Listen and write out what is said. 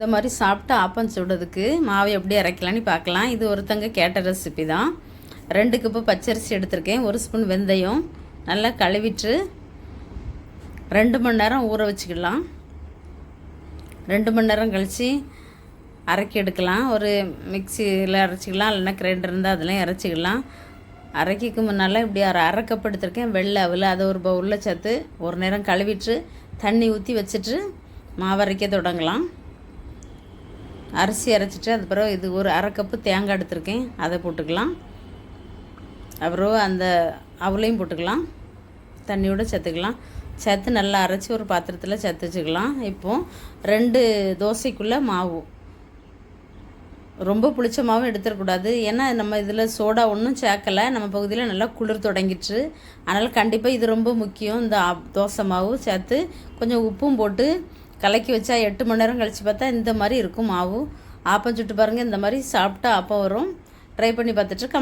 இந்த மாதிரி சாப்பிட்டு ஆப்பம் சுடுறதுக்கு மாவை எப்படி இறக்கலான்னு பார்க்கலாம். இது ஒருத்தங்க கேட்ட ரெசிபி தான். ரெண்டு கப்பு பச்சரிசி எடுத்திருக்கேன். ஒரு ஸ்பூன் வெந்தயம். நல்லா கழுவிட்டு ரெண்டு மணி நேரம் ஊற வச்சுக்கலாம். ரெண்டு மணி நேரம் கழித்து அரைக்கி எடுக்கலாம். ஒரு மிக்சியில் அரைச்சிக்கலாம். இல்லைன்னா கிரைண்டர் இருந்தால் அதெல்லாம் இறச்சிக்கலாம் அரைக்கிக்கு முன்னால் இப்படி அரை அரைக்கப்படுத்திருக்கேன் வெள்ளை அவல் அதை ஒரு பவுலில் சேர்த்து ஒரு நேரம் கழுவிட்டு தண்ணி ஊற்றி வச்சுட்டு மாவு அரைக்க தொடங்கலாம். அரிசி அரைச்சிட்டு அது பிறகு இது ஒரு அரை கப்பு தேங்காய் எடுத்திருக்கேன். அதை போட்டுக்கலாம். அப்புறம் அந்த அவளையும் போட்டுக்கலாம். தண்ணியோட சேர்த்துக்கலாம். சேர்த்து நல்லா அரைச்சி ஒரு பாத்திரத்தில் சேர்த்து வச்சுக்கலாம். இப்போது ரெண்டு தோசைக்குள்ளே மாவு. ரொம்ப புளிச்ச மாவும் எடுத்துடக்கூடாது ஏன்னா நம்ம இதில் சோடா ஒன்றும் சேர்க்கலை. நம்ம பகுதியில் நல்லா குளிர் தொடங்கிட்டு அதனால் கண்டிப்பாக இது ரொம்ப முக்கியம். இந்த தோசை மாவு சேர்த்து கொஞ்சம் உப்பும் போட்டு கலக்கி வச்சா எட்டு மணி நேரம் கழித்து பார்த்தா இந்த மாதிரி இருக்கும் மாவு. ஆப்பம் சுட்டு பாருங்கள் இந்த மாதிரி சாப்பிட்டா ஆப்பம் வரும். ட்ரை பண்ணி பார்த்துட்டு